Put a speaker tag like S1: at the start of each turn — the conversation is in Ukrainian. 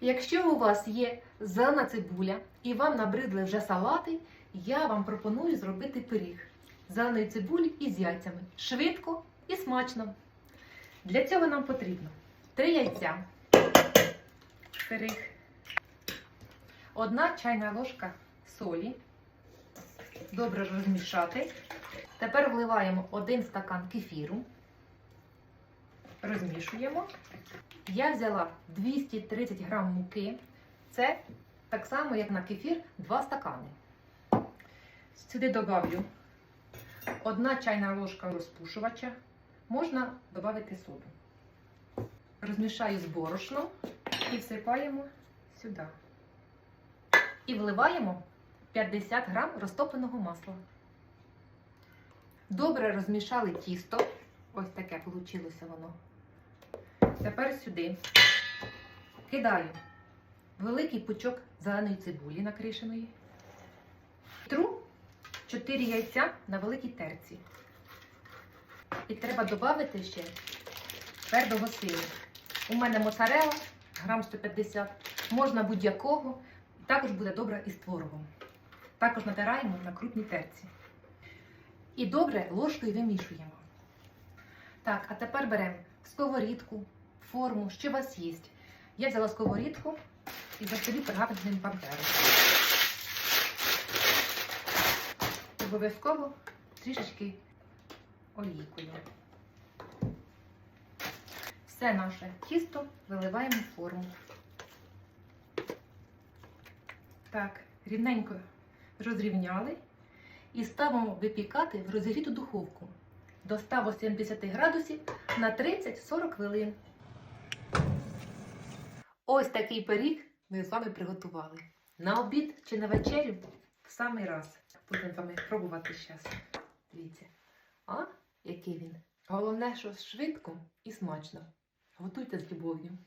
S1: Якщо у вас є зелена цибуля і вам набридли вже салати, я вам пропоную зробити пиріг зеленої цибулі із яйцями. Швидко і смачно. Для цього нам потрібно 3 яйця, сирих, одна чайна ложка солі. Добре розмішати. Тепер вливаємо один стакан кефіру. Розмішуємо. Я взяла 230 грам муки. Це так само, як на кефір, 2 стакани. Сюди додавлю одна чайна ложка розпушувача. Можна додати соду. Розмішаю з борошном і всипаємо сюди. І вливаємо 50 грам розтопленого масла. Добре розмішали тісто. Ось таке вийшло воно. Тепер сюди кидаю великий пучок зеленої цибулі накришеної. Тру 4 яйця на великій терці. І треба додати ще твердого сиру. У мене моцарела, грам 150, можна будь-якого. Також буде добре із творогом. Також натираємо на крупній терці. І добре ложкою вимішуємо. Так, а тепер беремо сковорідку, форму, що у вас є. Я взяла сковорідку і застелю пергаментним папером. Обов'язково трішечки олійкою. Все наше тісто виливаємо в форму. Так, рівненько розрівняли і ставимо випікати в розігріту духовку до 180 градусів на 30-40 хвилин. Ось такий пиріг ми з вами приготували. На обід чи на вечерю в самий раз. Будемо з вами пробувати зараз. Дивіться. А, який він. Головне, що швидко і смачно. Готуйте з любов'ю.